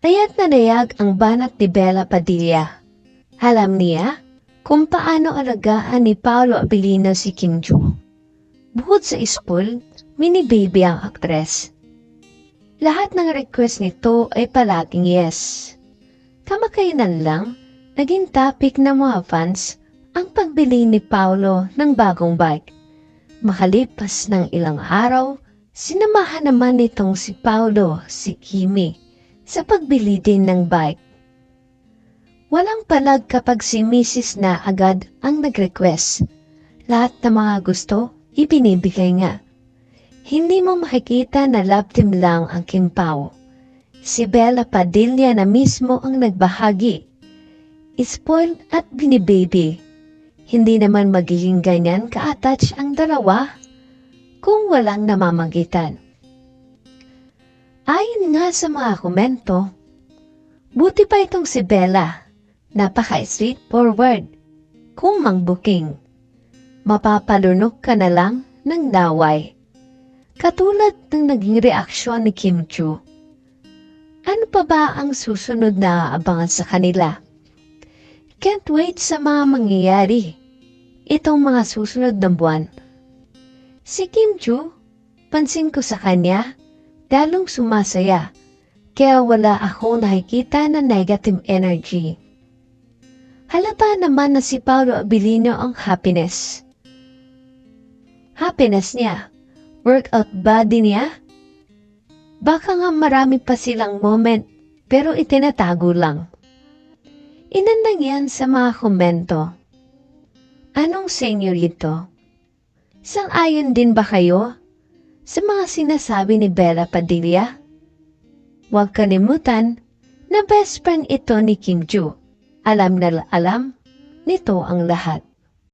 Tayag na dayag ang banat ni Bella Padilla. Alam niya kung paano alagaan ni Paolo Abilino si Kim Joo. Bukod sa ispol, mini-baby ang aktres. Lahat ng request nito ay palaging yes. Kamakailan lang, naging topic ng mga fans ang pagbili ni Paolo ng bagong bike. Makalipas ng ilang araw, sinamahan naman nitong si Paolo si Kimi sa pagbili din ng bike. Walang palag kapag si Mrs. na agad ang nag-request. Lahat ng mga gusto, ibinibigay nga. Hindi mo makikita na love team lang ang Kim Pao. Si Bella Padilla na mismo ang nagbahagi. Spoiled at binibaby. Hindi naman magiging ganyan ka-attach ang dalawa kung walang namamagitan. Ayon nga sa mga komento, buti pa itong si Bella. Napaka-straightforward. Kung mang-booking, mapapalunok ka na lang ng daway. Katulad ng naging reaksyon ni Kim Chu. Ano pa ba ang susunod na abangan sa kanila? Can't wait sa mga mangyayari. Itong mga susunod na buwan. Si Kim Chu, pansin ko sa kanya, dalong sumasaya. Kaya wala ako nakikita na negative energy. Halata naman na si Paolo Abilino ang happiness. Happiness niya. Workout body niya. Baka nga marami pa silang moment pero itinatago lang. Inandang yan sa mga komento. Anong senyorito? Sang-ayon din ba kayo sa mga sinasabi ni Bella Padilla? Huwag kalimutan na best friend ito ni Kim Joo. Alam na alam nito ang lahat.